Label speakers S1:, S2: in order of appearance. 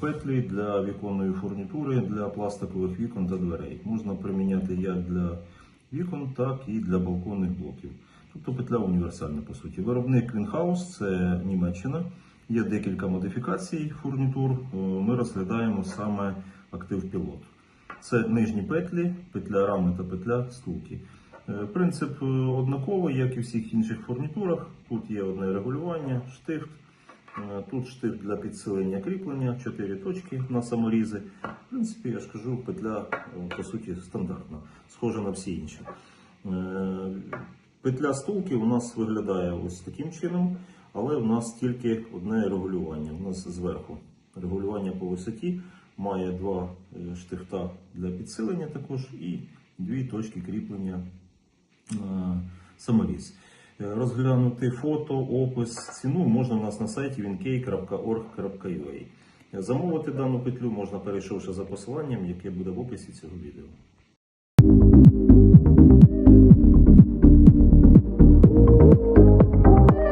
S1: петлі для віконної фурнітури, для пластикових вікон та дверей. Можна приміняти як для вікон, так і для балконних блоків. Тобто петля універсальна по суті. Виробник Клінхаус це Німеччина. Є декілька модифікацій фурнітур. Е, Ми розглядаємо саме актив пілот. Це нижні петлі, петля рами та петля стулки. Е, Принцип е, однаковий, як і всіх інших фурнітурах. Тут є одне регулювання, штифт. Е, Тут штифт для підсилення кріплення, 4 точки на саморізи. В принципі, я ж кажу, петля е, по суті стандартна, схожа на всі інші. Е, Петля стулки у нас виглядає ось таким чином, але у нас тільки одне регулювання. У нас зверху регулювання по висоті має два штифта для підсилення також і дві точки кріплення саморіз. Е, Розглянути фото, опис, ціну можна у нас на сайті winkey.org.ua. Замовити дану петлю можна перейшовши за посиланням, яке буде в описі цього відео.